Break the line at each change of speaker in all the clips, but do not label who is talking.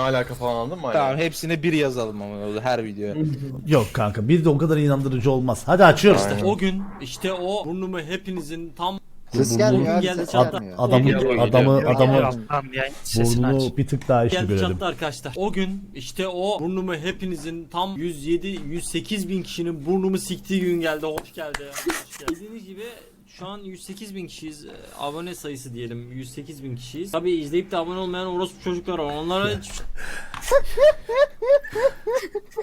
alaka falan anladın mı?
Tamam
Hala?
hepsine bir yazalım ama her videoya.
Yok kanka bir de o kadar inandırıcı olmaz. Hadi açıyoruz.
Aynen.
O gün işte o burnumu hepinizin tam
Ses gelmiyor abi
geldi
ses gelmiyor.
Adamı
Geliyor,
adamı
geliyor.
adamı
Tamam sesini aç.
burnunu bir tık daha işli
geldi
görelim.
çattı arkadaşlar. O gün işte o burnumu hepinizin tam 107 108 bin kişinin burnumu siktiği gün geldi. Hoş geldi. Hoş geldi. Bildiğiniz gibi şu an 108 bin kişiyiz. Ee, Abone sayısı diyelim 108 bin kişiyiz. Tabii izleyip de abone olmayan orospu çocuklar var. Onlara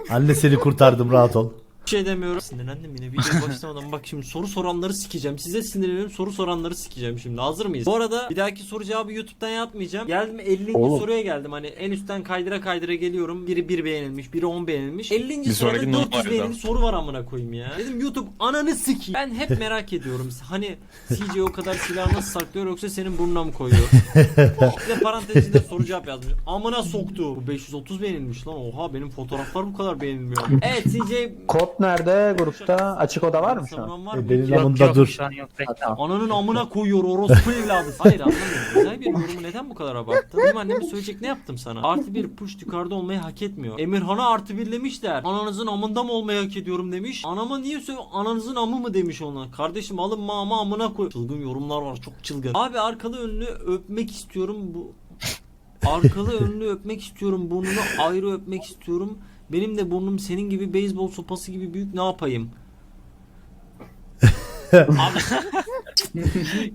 Anne seni kurtardım rahat ol.
Şey demiyorum. Sinirlendim yine videoya başlamadan bak şimdi soru soranları sikeceğim. Size sinirleniyorum soru soranları sikeceğim şimdi. Hazır mıyız? Bu arada bir dahaki soru cevabı YouTube'dan yapmayacağım. Geldim 50.
Oğlum.
soruya geldim. Hani en üstten kaydıra kaydıra geliyorum. Biri 1 beğenilmiş, biri 10 beğenilmiş. 50.
Bir
sırada
sonraki
400
numara
beğenili
da.
soru var amına koyayım ya. Dedim YouTube ananı sikeyim. Ben hep merak ediyorum. Hani CJ o kadar silah nasıl saklıyor yoksa senin burnuna mı koyuyor? Bir de parantez içinde soru cevap yazmış. Amına soktu. Bu 530 beğenilmiş lan. Oha benim fotoğraflar bu kadar beğenilmiyor. Evet CJ
Kod nerede grupta? Açık oda var mı şu an?
Savunan var mı?
E, benim
Yok.
Yok
dur.
şu an yok
tamam.
Ananın amına koyuyor orospu evladı. Hayır anlamıyorum. Güzel bir yorumu neden bu kadar abarttın? Benim anneme söyleyecek ne yaptım sana? Artı bir push yukarıda olmayı hak etmiyor. Emirhan'a artı bir demişler. Ananızın amında mı olmayı hak ediyorum demiş. Anama niye söylüyor? Ananızın amı mı demiş ona. Kardeşim alınma ama amına koy. Çılgın yorumlar var çok çılgın. Abi arkalı önlü öpmek istiyorum bu. Arkalı önlü öpmek istiyorum. Burnunu ayrı öpmek istiyorum. Benim de burnum senin gibi beyzbol sopası gibi büyük ne yapayım? Abi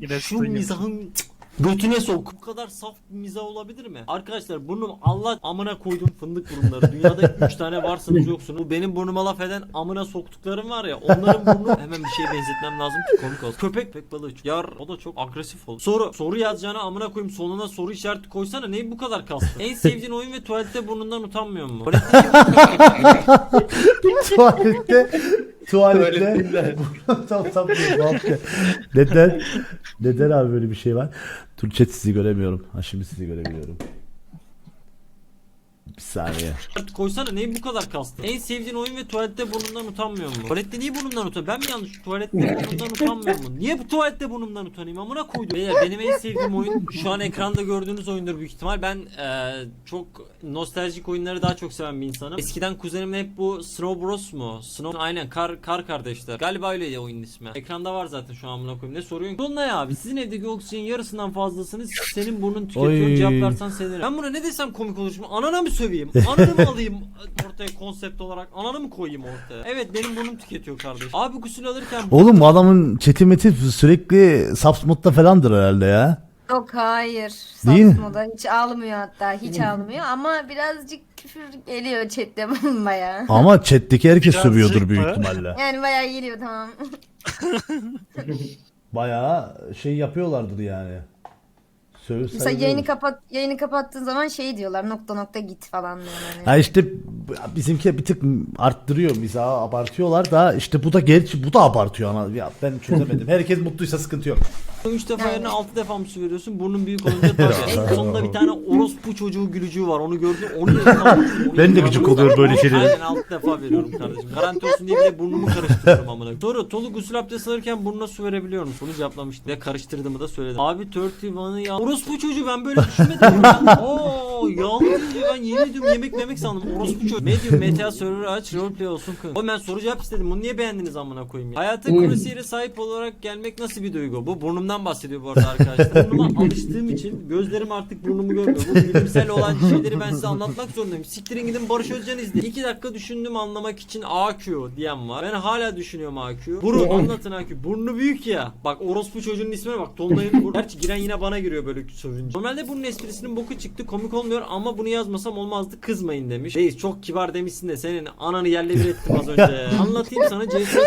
Yine
şu mizahın götüne sok. Bu kadar saf bir mizah olabilir mi? Arkadaşlar burnum Allah amına koydum fındık burunları. Dünyada 3 tane varsınız yoksunuz. Bu benim burnuma laf eden amına soktuklarım var ya. Onların burnu hemen bir şeye benzetmem lazım ki komik olsun. Köpek pek balığı. Yar o da çok agresif oldu. Soru. Soru yazacağına amına koyayım sonuna soru işareti koysana. Neyi bu kadar kastın? en sevdiğin oyun ve tuvalette burnundan utanmıyor mu?
tuvalette tuvalette tam tam. Neden? Neden abi böyle bir şey var? Dur chat sizi göremiyorum. Ha şimdi sizi görebiliyorum. Bir saniye.
koysana. Neyi bu kadar kastın? En sevdiğin oyun ve tuvalette burnundan utanmıyor mu? Tuvalette niye burnundan utanıyor? Ben mi yanlış? Tuvalette burnundan utanmıyor mu? Niye bu tuvalette burnumdan utanayım? Amına koydum. Beyler benim en sevdiğim oyun şu an ekranda gördüğünüz oyundur büyük ihtimal. Ben eee, çok nostaljik oyunları daha çok seven bir insanım. Eskiden kuzenimle hep bu Snow Bros mu? Snow aynen kar kar kardeşler. Galiba öyleydi oyunun ismi. Ekranda var zaten şu an amına koyayım. Ne soruyorsun? Sonuna ya abi. Sizin evdeki oksijenin yarısından fazlasını senin burnun tüketiyor.
Oy.
Cevaplarsan sevinirim. Ben buna ne desem komik olur şimdi. Anana mı söveyim? Ananı mı alayım ortaya konsept olarak? Ananı mı koyayım ortaya? Evet benim burnum tüketiyor kardeş. Abi gusül alırken
Oğlum bu adamın chat'i meti sürekli subsmut'ta falandır herhalde ya.
Yok hayır.
Değil mi?
Hiç almıyor hatta. Hiç almıyor ama birazcık küfür geliyor chatte baya.
Ama chat'teki herkes
Birazcık
sövüyordur büyük
mı?
ihtimalle.
Yani baya geliyor tamam.
Bayağı şey yapıyorlardır yani. Söv
Mesela yayını kapat yayını kapattığın zaman şey diyorlar nokta nokta git falan diyorlar. Yani.
Ha işte bizimki bir tık arttırıyor mizahı abartıyorlar da işte bu da gerçi bu da abartıyor ana. Ya ben çözemedim. Herkes mutluysa sıkıntı yok.
3 defa
Yani.
yerine 6 defa mı su veriyorsun? Burnun büyük olunca tabii. en sonunda bir tane orospu çocuğu gülücüğü var. Onu gördüm. Onu yazdım.
Ben de gıcık oluyorum böyle şeylere.
Aynen 6 defa veriyorum kardeşim. Garanti olsun diye bir de burnumu karıştırıyorum amına. Soru Tolu gusül abdesti alırken burnuna su verebiliyor musun? Bunu cevaplamıştı. Ve karıştırdığımı da söyledim. Abi 31'ı ya. Orospu çocuğu ben böyle düşünmedim. Oo deyince ben yemin ediyorum yemek memek sandım. Orospu çocuğu. Medium meta server aç roleplay olsun kız. Oğlum ben soru cevap istedim. Bunu niye beğendiniz amına koyayım ya? Hayata kurasiyere sahip olarak gelmek nasıl bir duygu? Bu burnumdan bahsediyor bu arada arkadaşlar. Burnuma alıştığım için gözlerim artık burnumu görmüyor. Bu bilimsel olan şeyleri ben size anlatmak zorundayım. Siktirin gidin Barış Özcan izleyin. 2 dakika düşündüm anlamak için AQ diyen var. Ben hala düşünüyorum AQ. Burun anlatın AQ. Burnu büyük ya. Bak orospu çocuğunun ismine bak. Tonlayın burnu. Gerçi giren yine bana giriyor böyle sövünce. Normalde bunun esprisinin boku çıktı. Komik olmuyor ama bunu yazmasam olmazdı. Kızmayın demiş. Reis çok kibar demişsin de senin ananı yerle bir ettim az önce. Anlatayım sana CSGO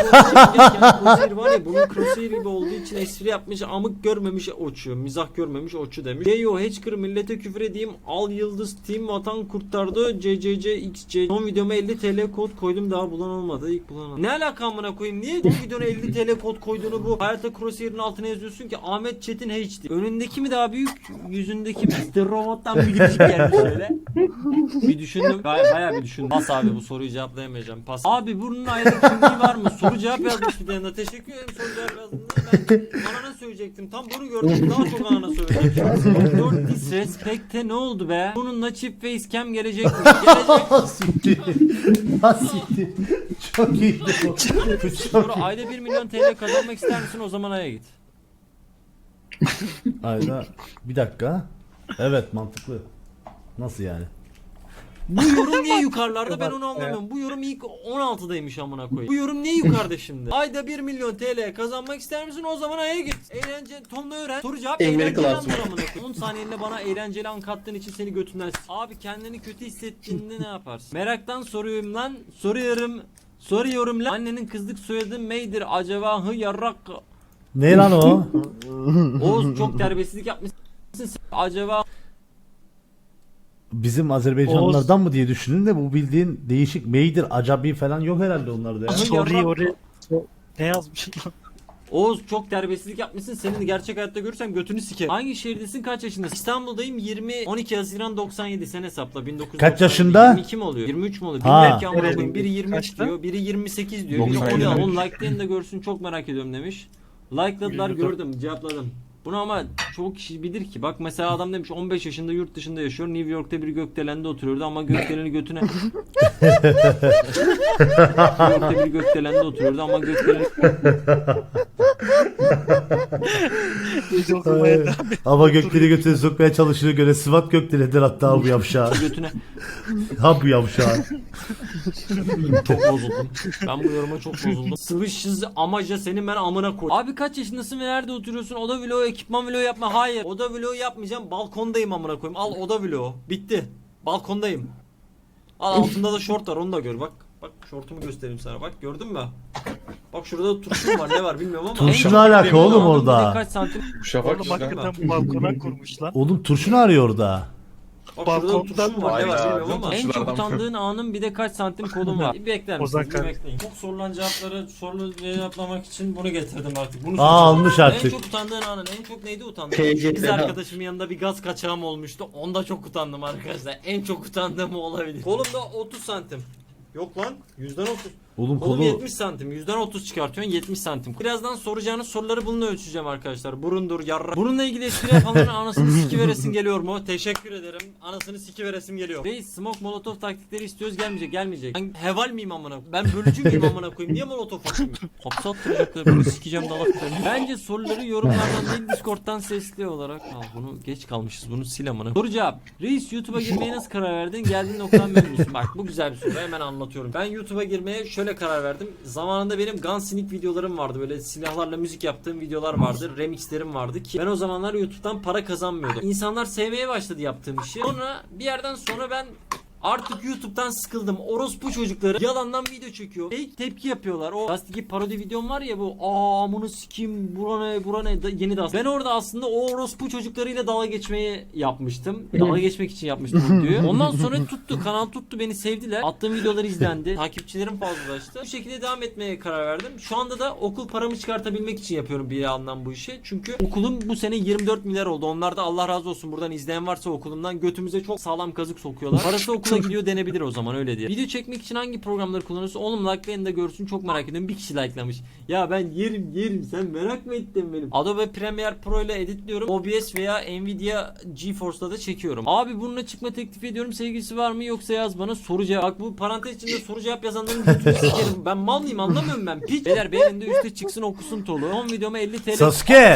var ya bunun crosshair gibi olduğu için espri yapmış amık görmemiş oçu. Mizah görmemiş oçu demiş. Yeyo Hatcher millete küfür edeyim. Al yıldız team vatan kurtardı. CCC XC. Son videoma 50 TL kod koydum daha bulan olmadı. İlk bulan. Ne alaka amına koyayım? Niye son videona 50 TL kod koyduğunu bu hayata crosshair'in altına yazıyorsun ki Ahmet Çetin HD. Önündeki mi daha büyük? Yüzündeki mi? Robottan bir gülücük geldi. şöyle. Bir düşündüm. Baya, bayağı bir düşündüm. Pas abi bu soruyu cevaplayamayacağım. Pas. Abi bunun aylık kimliği var mı? Soru cevap yazmış bir yanında. Teşekkür ederim soru cevap yazdığında. Ben anana söyleyecektim. Tam bunu gördüm. Daha çok anana söyleyecektim. 4 disrespect'e ne oldu be? Bununla çift facecam gelecekmiş. Gelecek.
Ha siktir. Ha siktir. Çok
Soru
iyi.
ayda 1 milyon TL kazanmak ister misin? O zaman aya git.
Ayda bir dakika. Evet mantıklı. Nasıl yani?
Bu yorum niye yukarılarda ben onu anlamıyorum. Bu yorum ilk 16'daymış amına koyayım. Bu yorum niye yukarıda şimdi? Ayda 1 milyon TL kazanmak ister misin? O zaman aya git. Eğlence tonla öğren. Soru cevap eğlenceli anlar amına koyayım. 10 saniyende bana eğlenceli an kattığın için seni götünden s- Abi kendini kötü hissettiğinde ne yaparsın? Meraktan soruyorum lan. Soruyorum. Soruyorum lan. Annenin kızlık soyadı neydir acaba? Hı yarrak.
Ne lan o?
Oğuz çok terbiyesizlik yapmışsın. Acaba
Bizim Azerbaycanlılardan mı diye düşündüm de bu bildiğin değişik meydir, acabi falan yok herhalde onlarda ya.
Soruyu oraya so- ne yazmış lan?
Oğuz çok terbiyesizlik yapmışsın. Senin gerçek hayatta görürsem götünü sikerim. Hangi şehirdesin? Kaç yaşındasın? İstanbul'dayım. 20 12 Haziran 97 sen hesapla. 1997.
Kaç yaşında?
22 mi oluyor? 23 mi oluyor?
Ha.
Bilmiyorum ki amına koyayım. Biri 23
Kaçta?
diyor, biri 28 diyor. Biri
97
10
demek.
Oğlum like'layın da görsün çok merak ediyorum demiş. Like'ladılar
24.
gördüm cevapladım. Bunu ama çok kişi bilir ki. Bak mesela adam demiş 15 yaşında yurt dışında yaşıyor. New York'ta bir gökdelende oturuyordu ama gökdeleni götüne... New York'ta bir gökdelende oturuyordu ama gökdeleni
et.
Ama gökleri götüne sokmaya çalışıyor göre sıvat gökdeledir hatta bu yavşağı.
götüne
Ha bu yavşağı.
Çok bozuldum. Ben bu yoruma çok bozuldum. Sıvışsız amaca senin ben amına koy. Abi kaç yaşındasın ve nerede oturuyorsun? Oda vlogu, ekipman vlogu yapma. Hayır. Oda vlogu yapmayacağım. Balkondayım amına koyayım. Al oda vlogu. Bitti. Balkondayım. Al altında da şort var onu da gör bak. Bak şortumu göstereyim sana bak gördün mü? Bak şurada turşum var ne var bilmiyorum ama.
Turşu
en
ne
çok
alaka oğlum orada?
Kaç santim?
Şafak
Oğlum hakikaten bu balkona kurmuş lan.
Oğlum turşunu arıyor orada.
Bak şurada
Balkondan
turşum var ne var
Hayda,
bilmiyorum ama. En
turşulardan
çok utandığın anın bir de kaç santim kolun var. Bir bekler misiniz?
Ozan
Bir
kardeşim.
bekleyin. Çok sorulan cevapları soru cevaplamak için bunu getirdim artık. Bunu
Aa,
soracağım.
almış artık.
En çok utandığın anın en çok neydi utandın? Kız arkadaşımın yanında bir gaz kaçağım olmuştu. Onda çok utandım arkadaşlar. En çok utandığım o olabilir. Kolumda 30 santim. Yok lan yüzden 30.
Oğlum kolu
70 santim. Yüzden 30 çıkartıyorsun 70 santim. Birazdan soracağınız soruları bununla ölçeceğim arkadaşlar. Burundur yarra. Bununla ilgili espri yapanların anasını sikiveresim geliyor mu? Teşekkür ederim. Anasını sikiveresim geliyor. Reis smoke molotov taktikleri istiyoruz gelmeyecek gelmeyecek. Ben heval miyim amına? Ben bölücü müyüm amına koyayım? Niye molotov atayım? Hapse attıracaklar beni sikeceğim dalak beni. Bence soruları yorumlardan değil Discord'dan sesli olarak. Al bunu geç kalmışız bunu sil amına. Soru cevap. Reis YouTube'a girmeye nasıl karar verdin? Geldiğin noktadan memnunsun. Bak bu güzel bir soru hemen anlatıyorum. Ben YouTube'a girmeye şöyle karar verdim. Zamanında benim Gunsmith videolarım vardı. Böyle silahlarla müzik yaptığım videolar vardı. Remixlerim vardı ki ben o zamanlar YouTube'dan para kazanmıyordum. İnsanlar sevmeye başladı yaptığım işi. Sonra bir yerden sonra ben Artık YouTube'dan sıkıldım. Orospu çocukları yalandan video çekiyor. Fake tepki yapıyorlar. O gazete parodi videom var ya bu. Aa amını sikeyim. Bura ne bura ne da- yeni dans. Ben orada aslında o orospu çocuklarıyla dalga geçmeyi yapmıştım. Dalga geçmek için yapmıştım bu videoyu. Ondan sonra tuttu. Kanal tuttu. Beni sevdiler. Attığım videolar izlendi. Takipçilerim fazlalaştı. Bu şekilde devam etmeye karar verdim. Şu anda da okul paramı çıkartabilmek için yapıyorum bir yandan bu işi. Çünkü okulum bu sene 24 milyar oldu. Onlar da Allah razı olsun buradan izleyen varsa okulumdan götümüze çok sağlam kazık sokuyorlar. Parası okula gidiyor denebilir o zaman öyle diye. Video çekmek için hangi programları kullanıyorsun? Oğlum likelayın da görsün çok merak ediyorum. Bir kişi likelamış. Ya ben yerim yerim sen merak mı ettin benim? Adobe Premiere Pro ile editliyorum. OBS veya Nvidia GeForce'da da çekiyorum. Abi bununla çıkma teklif ediyorum. Sevgilisi var mı yoksa yaz bana soru cevap. Bak bu parantez içinde soru cevap yazanların götünü sikerim. Ben mal mıyım anlamıyorum ben. Piç. Beyler beğenin de üstte çıksın okusun tolu. Son videoma 50 TL
Sasuke